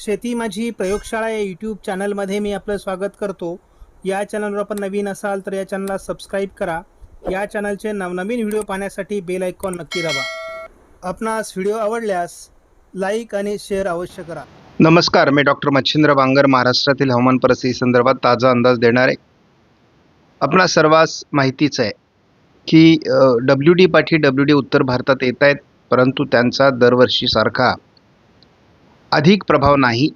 शेती माझी प्रयोगशाळा या यूट्यूब चॅनलमध्ये मी आपलं स्वागत करतो. या चॅनलवर आपण नवीन असाल तर या चॅनलला सबस्क्राईब करा. या चॅनलचे नवनवीन व्हिडिओ पाहण्यासाठी बेल आयकॉन नक्की दाबा. आपणास व्हिडिओ आवडल्यास लाईक आणि शेअर अवश्य करा. नमस्कार मी डॉक्टर मच्छिंद्र बांगर महाराष्ट्रातील हवामान परिस्थिती संदर्भात ताजा अंदाज देणार. आहे आपणा सर्वांस माहितीच आहे की डब्ल्यू डी पाठी डब्ल्यू डी उत्तर भारतात येत आहेत परंतु त्यांचा दरवर्षीसारखा अधिक प्रभाव नाही.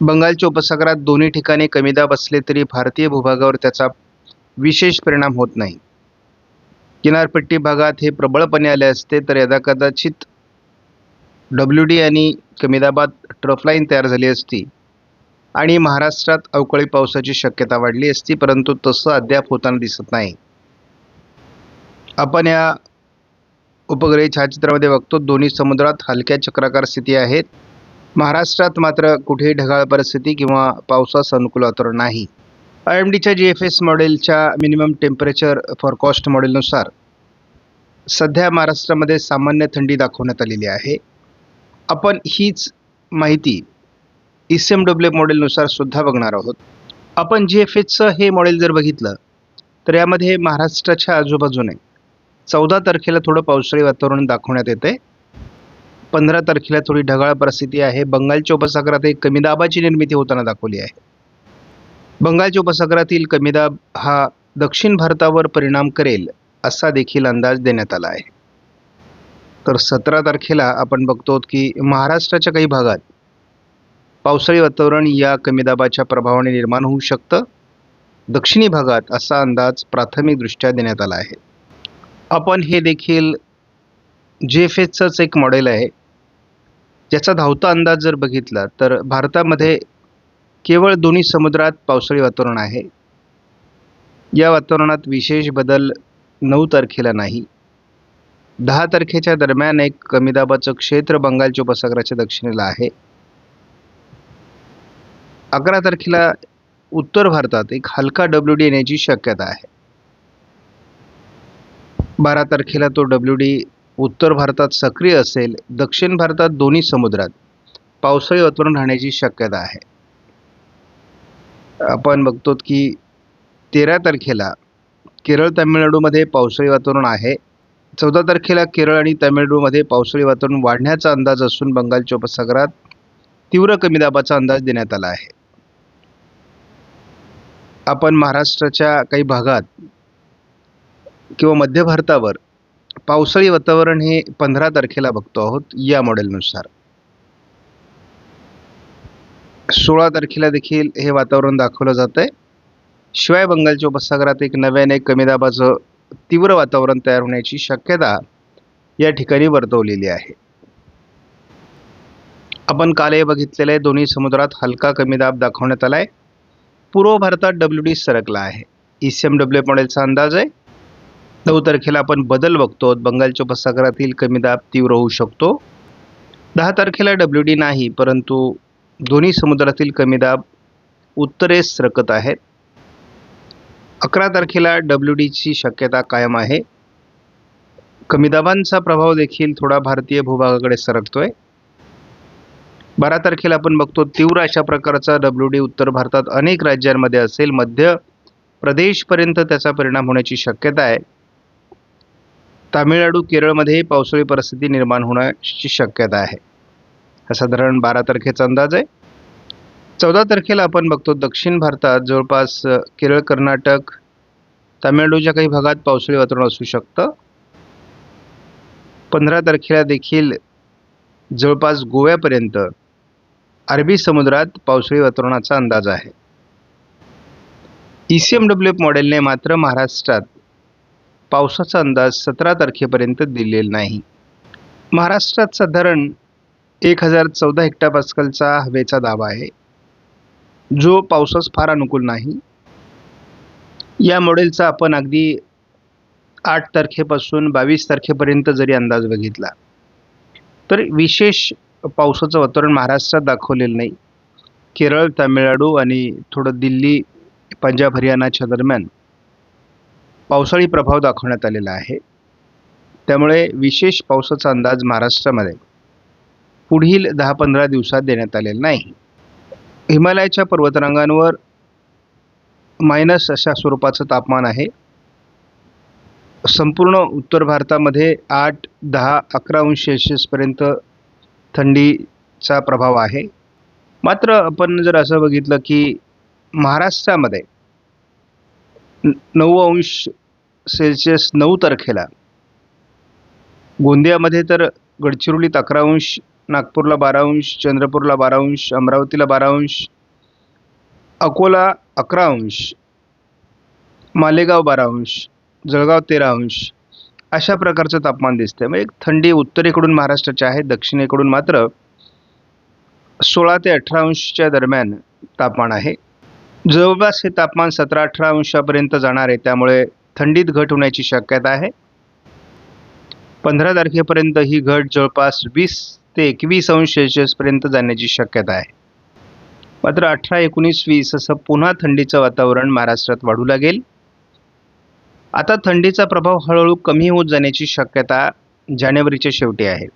बंगालच्या उपसागरात दोन्ही ठिकाणी कमी दाब असले तरी भारतीय भूभागावर त्याचा विशेष परिणाम होत नाही. किनारपट्टी भागात हे प्रबळपणे आले असते तर यदा कदाचित डब्ल्यू डी आणि कमीदाबाद ट्रफलाईन तयार झाली असती आणि महाराष्ट्रात अवकाळी पावसाची शक्यता वाढली असती परंतु तसं अद्याप होताना दिसत नाही. आपण या उपग्रही छायाचित्रामध्ये बघतो दोन्ही समुद्रात हलक्या चक्राकार स्थिती आहेत. महाराष्ट्रात मात्र कुठेही ढगाळ परिस्थिती किंवा पावसास अनुकूल वातावरण नाही. आय एम डीच्या जी एफ एस मॉडेलच्या मिनिमम टेम्परेचर फॉरकॉस्ट मॉडेलनुसार सध्या महाराष्ट्रामध्ये सामान्य थंडी दाखवण्यात आलेली आहे. आपण हीच माहिती ई सी एम डब्ल्यू मॉडेलनुसार सुद्धा बघणार आहोत. आपण जी एफ एचचं हे मॉडेल जर बघितलं तर यामध्ये महाराष्ट्राच्या आजूबाजूने चौदा तारखेला थोडं पावसाळी वातावरण दाखवण्यात येते. पंधरा तारखेला थोडी ढगाळ परिस्थिती आहे. बंगालच्या उपसागरात एक कमी दाबाची निर्मिती होताना दाखवली आहे. बंगालच्या उपसागरातील कमी दाब हा दक्षिण भारतावर परिणाम करेल असा देखील अंदाज देण्यात आला आहे. तर सतरा तारखेला आपण बघतो की महाराष्ट्राच्या काही भागात पावसाळी वातावरण या कमी दाबाच्या प्रभावाने निर्माण होऊ शकतं. दक्षिणी भागात असा अंदाज प्राथमिकदृष्ट्या देण्यात आला आहे. आपण हे देखील जे एफ एचचंच एक मॉडेल आहे. ज्याचा धावता अंदाज जर बघितला तर भारतामध्ये केवळ दोन्ही समुद्रात पावसाळी वातावरण आहे. या वातावरणात विशेष बदल नऊ तारखेला नाही. दहा तारखेच्या दरम्यान एक कमी दाबाचं क्षेत्र बंगालच्या उपसागराच्या दक्षिणेला आहे. अकरा तारखेला उत्तर भारतात एक हलका डब्ल्यू डी येण्याची शक्यता आहे. बारा तारखेला तो डब्ल्यू डी उत्तर भारतात सक्रिय असेल दक्षिण भारतात दोन्ही समुद्रात. पावसाळी वातावरण राहण्याची शक्यता आहे. आपण बघतो की तेरा तारखेला केरळ तामिळनाडूमध्ये पावसाळी वातावरण आहे. चौदा तारखेला केरळ आणि तामिळनाडूमध्ये पावसाळी वातावरण वाढण्याचा अंदाज असून बंगालच्या उपसागरात तीव्र कमी दाबाचा अंदाज देण्यात आला आहे. आपण महाराष्ट्राच्या काही भागात किंवा मध्य भारतावर पावसाळी वातावरण हे पंधरा तारखेला बघतो आहोत या मॉडेलनुसार. सोळा तारखेला देखील हे वातावरण दाखवलं जात आहे शिवाय बंगालच्या उपसागरात एक नव्याने कमी दाबाचं तीव्र वातावरण तयार होण्याची शक्यता या ठिकाणी वर्तवलेली आहे. आपण कालही बघितलेलं आहे दोन्ही समुद्रात हलका कमी दाब दाखवण्यात आला आहे पूर्व भारतात डब्ल्यू डी सरकला आहे. ई सी एम डब्ल्यू मॉडेलचा अंदाज आहे. नऊ तारखेला आपण बदल बघतो. बंगालच्या उपसागरातील कमी दाब तीव्र होऊ शकतो. दहा तारखेला डब्ल्यू डी नाही परंतु दोन्ही समुद्रातील कमी दाब उत्तरेस सरकत आहेत. अकरा तारखेला डब्ल्यू डीची शक्यता कायम आहे. कमी दाबांचा प्रभाव देखील थोडा भारतीय भूभागाकडे सरकतोय. बारा तारखेला आपण बघतो तीव्र अशा प्रकारचा डब्ल्यू डी उत्तर भारतात अनेक राज्यांमध्ये असेल. मध्य प्रदेशपर्यंत त्याचा परिणाम होण्याची शक्यता आहे. तामिळनाडू केरळमध्ये पावसाळी परिस्थिती निर्माण होण्याची शक्यता आहे. हा साधारण बारा तारखेचा अंदाज आहे. चौदा तारखेला आपण बघतो दक्षिण भारतात जवळपास केरळ कर्नाटक तामिळनाडूच्या काही भागात पावसाळी वातावरण असू शकतं. पंधरा तारखेला देखील जवळपास गोव्यापर्यंत अरबी समुद्रात पावसाळी वातावरणाचा अंदाज आहे. ई सी एम डब्ल्यू मॉडेलने मात्र महाराष्ट्रात पावसाचा अंदाज सतरा तारखेपर्यंत दिलेला नाही. महाराष्ट्रात साधारण एक हजार चौदा हेक्टापास्कलचा हवेचा दावा आहे. जो पावसास फार अनुकूल नाही. या मॉडेलचा आपण अगदी आठ तारखेपासून बावीस तारखेपर्यंत जरी अंदाज बघितला तर विशेष पावसाचं वातावरण महाराष्ट्रात दाखवलेलं नाही. केरळ तामिळनाडू आणि थोडं दिल्ली पंजाब हरियाणाच्या दरम्यान पावसाळी प्रभाव दाखवण्यात आलेला आहे. त्यामुळे विशेष पावसाचा अंदाज महाराष्ट्रामध्ये पुढील दहा पंधरा दिवसात देण्यात आलेला नाही. हिमालयाच्या पर्वतरांगांवर मायनस अशा स्वरूपाचं तापमान आहे. संपूर्ण उत्तर भारतामध्ये आठ दहा अकरा अंश सेल्शियसपर्यंत थंडीचा प्रभाव आहे. मात्र आपण जर असं बघितलं की महाराष्ट्रामध्ये नऊ अंश सेल्सिअस नऊ तारखेला. गोंदियामध्ये तर गडचिरोलीत अकरा अंश नागपूरला बारा अंश चंद्रपूरला बारा अंश अमरावतीला बारा अंश अकोला अकरा अंश मालेगाव बारा अंश जळगाव तेरा अंश अशा प्रकारचं तापमान दिसतंय. म्हणजे थंडी उत्तरेकडून महाराष्ट्राची आहे दक्षिणेकडून मात्र सोळा ते अठरा अंशच्या दरम्यान तापमान आहे. जवळपास हे तापमान सतरा अठरा अंशापर्यंत जाणार आहे. त्यामुळे थंडीत घट होण्याची शक्यता आहे. पंधरा तारखेपर्यंत ही घट जवळपास वीस ते एकवीस अंश सेल्सिअसपर्यंत जाण्याची शक्यता आहे. मात्र अठरा एकोणीस वीस असं पुन्हा थंडीचं वातावरण महाराष्ट्रात वाढू लागेल. आता थंडीचा प्रभाव हळूहळू कमी होत जाण्याची शक्यता जानेवारीच्या शेवटी आहे.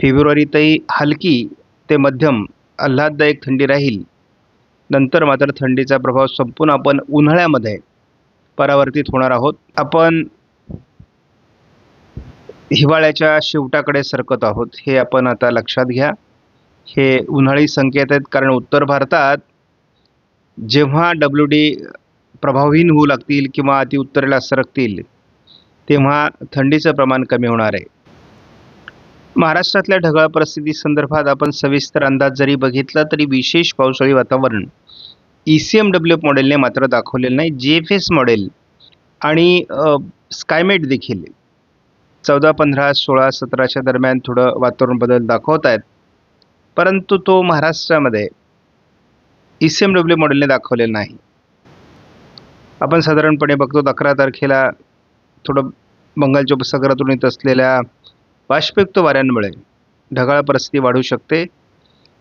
फेब्रुवारीतही हलकी ते मध्यम आल्हाददायक थंडी राहील. नंतर मात्र थंडीचा प्रभाव संपून आपण उन्हाळ्यामध्ये परावर्तित होणार आहोत. आपण हिवाळ्याच्या शेवटाकडे सरकत आहोत. हे आपण आता लक्षात घ्या. हे उन्हाळी संकेत आहेत. कारण उत्तर भारतात जेव्हा डब्ल्यू डी प्रभावहीन होऊ लागतील किंवा अति उत्तरेला सरकतील तेव्हा थंडीचं प्रमाण कमी होणार आहे. महाराष्ट्रातल्या ढगाळ परिस्थिती संदर्भात आपण सविस्तर अंदाज जरी बघितला तरी विशेष पावसाळी वातावरण E C M W F मॉडेलने मात्र दाखवलेलं नाही. जी एफ एस मॉडेल आणि स्कायमेट देखील चौदा पंधरा सोळा सतराच्या दरम्यान थोडं वातावरण बदल दाखवत आहेत. परंतु तो महाराष्ट्रामध्ये ई सी एम डब्ल्यू मॉडेलने दाखवलेला नाही. आपण साधारणपणे बघतो अकरा तारखेला थोडं बंगालच्या उपसागरातून येत असलेल्या बाष्पयुक्त वाऱ्यांमुळे ढगाळ परिस्थिती वाढू शकते.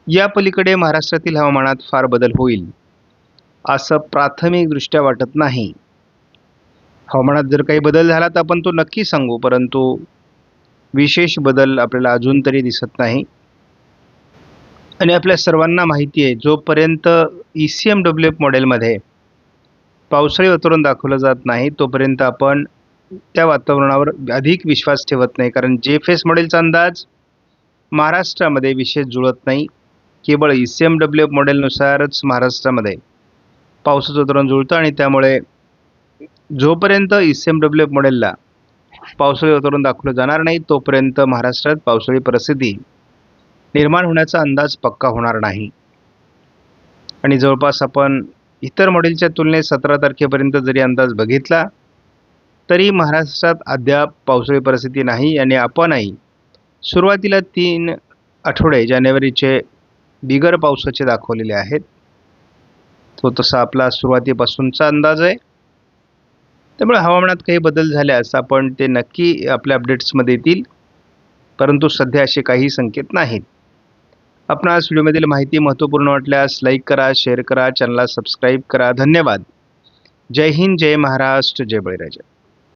या पलीकडे महाराष्ट्रातील हवामानात फार बदल होईल. असं प्राथमिकदृष्ट्या वाटत नाही. हवामानात जर काही बदल झाला तर आपण तो नक्की सांगू परंतु विशेष बदल आपल्याला अजून तरी दिसत नाही. आणि आपल्या सर्वांना माहिती आहे जोपर्यंत E C M W F मॉडेलमध्ये पावसाळी वातावरण दाखवलं जात नाही तोपर्यंत आपण त्या वातावरणावर अधिक विश्वास ठेवत नाही. कारण जे एफ एस मॉडेलचा अंदाज महाराष्ट्रामध्ये विशेष जुळत नाही. केवळ E C M W F मॉडेलनुसारच महाराष्ट्रामध्ये पावसाचं धोरण जुळतं आणि त्यामुळे जोपर्यंत E C M W F मॉडेलला पावसाळी वातावरण दाखवलं जाणार नाही तोपर्यंत महाराष्ट्रात पावसाळी परिस्थिती निर्माण होण्याचा अंदाज पक्का होणार नाही. आणि जवळपास आपण इतर मॉडेलच्या तुलनेत सतरा तारखेपर्यंत जरी अंदाज बघितला तरी महाराष्ट्रात अद्याप पावसाळी परिस्थिती नाही आणि आपणही. सुरुवातीला तीन आठवडे जानेवारीचे बिगर पावसाचे दाखवलेले आहेत. तो तसा आपला सुरुवातीपासूनचा अंदाज आहे. त्यामुळे हवामानात काही बदल झाल्यास आपण ते नक्की आपल्या अपडेट्समध्ये येतील. परंतु सध्या असे काही संकेत नाहीत. आपण आज व्हिडिओमधील माहिती महत्त्वपूर्ण वाटल्यास लाईक करा शेअर करा चॅनलला सबस्क्राईब करा. धन्यवाद. जय हिंद जय महाराष्ट्र जय बळीराजा.